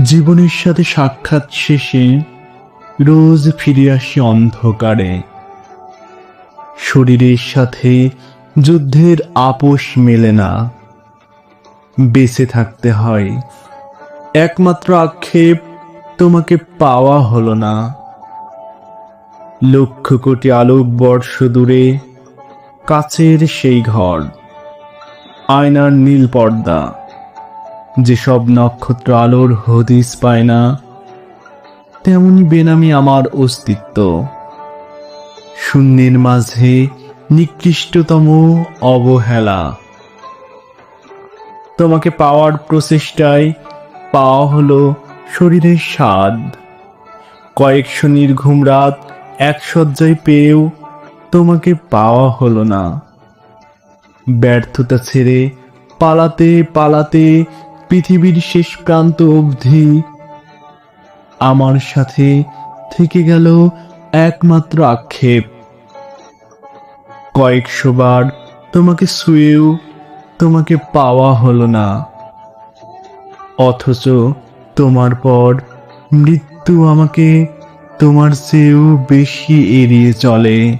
জীবনের সাথে সাক্ষাৎ শেষে রোজ ফিরে আসি অন্ধকারে। শরীরের সাথে যুদ্ধের আপোষ মেলে না। বেঁচে থাকতে হয়। একমাত্র আক্ষেপ, তোমাকে পাওয়া হলো না। লক্ষ কোটি আলোক বর্ষ দূরে কাচের সেই ঘর, আয়নার নীল পর্দা। যেসব নক্ষত্র আলোর হদিস পায় না, তেমনি বেনামি আমার অস্তিত্ব। শূন্যের মাঝে নিকৃষ্টতম অবহেলা। তোমাকে পাওয়ার প্রচেষ্টায় পাওয়া হলো শরীরের স্বাদ। কয়েকশো নির্ঘুম রাত এক শয্যায় পেয়েও তোমাকে পাওয়া হলো না। ব্যর্থতা ছেড়ে পালাতে পালাতে পৃথিবীর শেষ প্রান্ত অবধি আমার সাথে থেকে গেল একমাত্র আক্ষেপ। কয়েকশো বার তোমাকে শুয়েও তোমাকে পাওয়া হলো না। অথচ তোমার পর মৃত্যু আমাকে তোমার চেয়েও বেশি এড়িয়ে চলে।